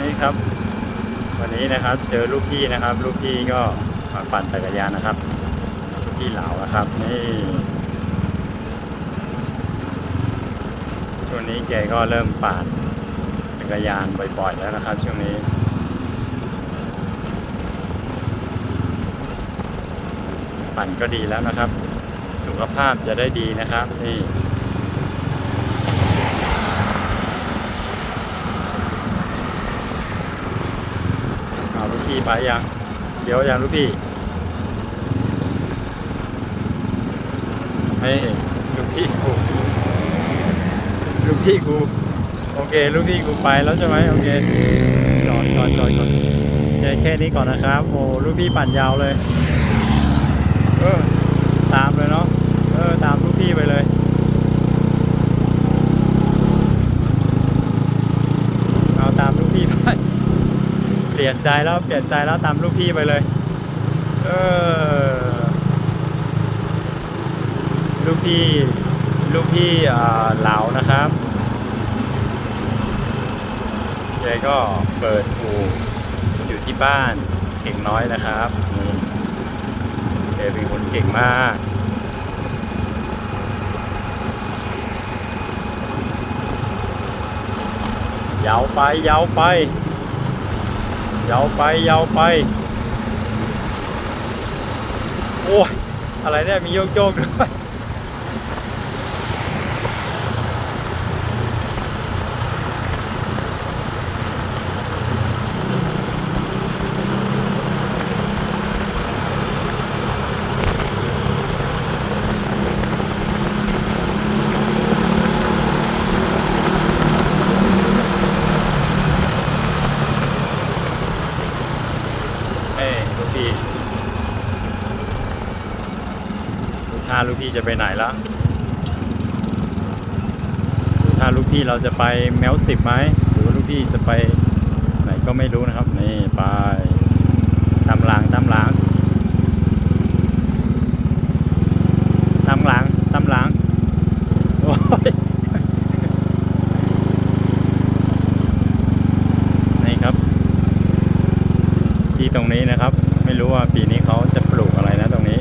นี่ครับ วันนี้นะครับเจอลูกพี่นะครับ ลูกพี่ก็มาปั่นจักรยานนะครับลูกพี่เหลานะครับนี่ช่วงนี้แกก็เริ่มปั่นจักรยานบ่อยๆแล้วนะครับ ช่วงนี้ปั่นก็ดีแล้วนะครับ สุขภาพจะได้ดีนะครับนี่ เอาลูก พี่ไปยัง เดี๋ยวยังลูกพี่ให้ลูกพี่กูลูกพี่กูโอเคลูกพี่กูไปแล้วใช่ไหมโอเคจอดจอดจอดก่อนแค่แค่นี้ก่อนนะครับโอ้ลูกพี่ปั่นยาวเลย เออตามเลยเนาะเออตามลูกพี่ไปเลย เอาตามลูกพี่ไป เปลี่ยนใจแล้วเปลี่ยนใจแล้วตามลูกพี่ไปเลย เออ ลูกพี่ ลูกพี่อ่าเหลานะครับแกก็เปิดอู่อยู่ที่บ้านเก่งน้อยนะครับนี่แกเป็นคนเก่งมากยาวไปยาวไป ยาวไปยาวไป โอ้ยอะไรเนี่ยมีโยกโยกๆด้วย เอ้ยลูกพี่ลูก ท่าลูกพี่จะไปไหนละลูกท่าลูกพี่เราจะไปแมวสิบไหมหรือว่าลูกพี่จะไปไหนก็ไม่รู้นะครับ นี่ไปตามหลังตามหลังตามหลังตามหลังโอ้ยนี่ครับ ที่ตรงนี้นะครับ ไม่รู้ว่าปีนี้เขาจะปลูกอะไรนะตรงนี้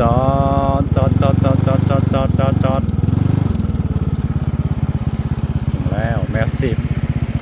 จอดจอดจอดจอดจอดจอดจอดจอดจอดแล้วแมสซีฟ